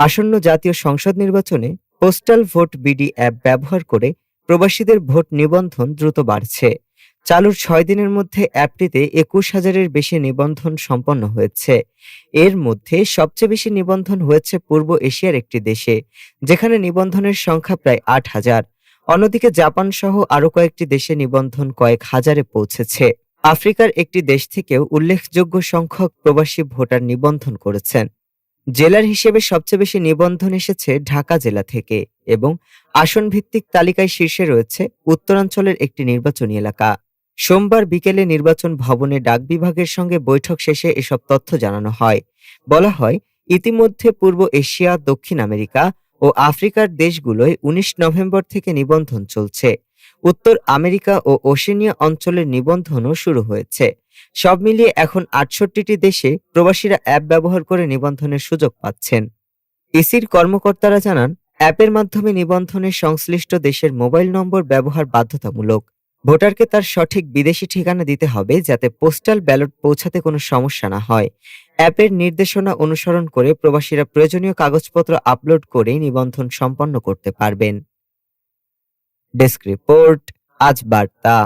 আসন্ন জাতীয় সংসদ নির্বাচনে পোস্টাল ভোট বিডি অ্যাপ ব্যবহার করে প্রবাসীদের ভোট নিবন্ধন দ্রুত বাড়ছে। চালুর ছয় দিনের মধ্যে অ্যাপটিতে একুশ হাজারের বেশি নিবন্ধন সম্পন্ন হয়েছে। এর মধ্যে সবচেয়ে বেশি নিবন্ধন হয়েছে পূর্ব এশিয়ার একটি দেশে, যেখানে নিবন্ধনের সংখ্যা প্রায় আট হাজার। অন্যদিকে জাপান সহ আরও কয়েকটি দেশে নিবন্ধন কয়েক হাজারে পৌঁছেছে। আফ্রিকার একটি দেশ থেকেও উল্লেখযোগ্য সংখ্যক প্রবাসী ভোটার নিবন্ধন করেছেন। জেলার হিসেবে সবচেয়ে বেশি নিবন্ধন এসেছে ঢাকা জেলা থেকে এবং আসন ভিত্তিক তালিকায় শীর্ষে রয়েছে উত্তরাঞ্চলের একটি নির্বাচনী এলাকা। সোমবার বিকেলে নির্বাচন ভবনে ডাক বিভাগের সঙ্গে বৈঠক শেষে এসব তথ্য জানানো হয়। বলা হয়, ইতিমধ্যে পূর্ব এশিয়া, দক্ষিণ আমেরিকা ও আফ্রিকার দেশগুলোয় উনিশ নভেম্বর থেকে নিবন্ধন চলছে। উত্তর আমেরিকা ও ওশেনিয়া অঞ্চলের নিবন্ধনও শুরু হয়েছে। সব মিলিয়ে এখন আটষট্টিটি দেশে প্রবাসীরা অ্যাপ ব্যবহার করে নিবন্ধনের সুযোগ পাচ্ছেন। ইসির কর্মকর্তারা জানান, অ্যাপের মাধ্যমে নিবন্ধনের সংশ্লিষ্ট দেশের মোবাইল নম্বর ব্যবহার বাধ্যতামূলক। ভোটারকে তার সঠিক বিদেশি ঠিকানা দিতে হবে যাতে পোস্টাল ব্যালট পৌঁছাতে কোনো সমস্যা না হয়। অ্যাপের নির্দেশনা অনুসরণ করে প্রবাসীরা প্রয়োজনীয় কাগজপত্র আপলোড করে নিবন্ধন সম্পন্ন করতে পারবেন। ডেস্ক রিপোর্ট, আজ বার্তা।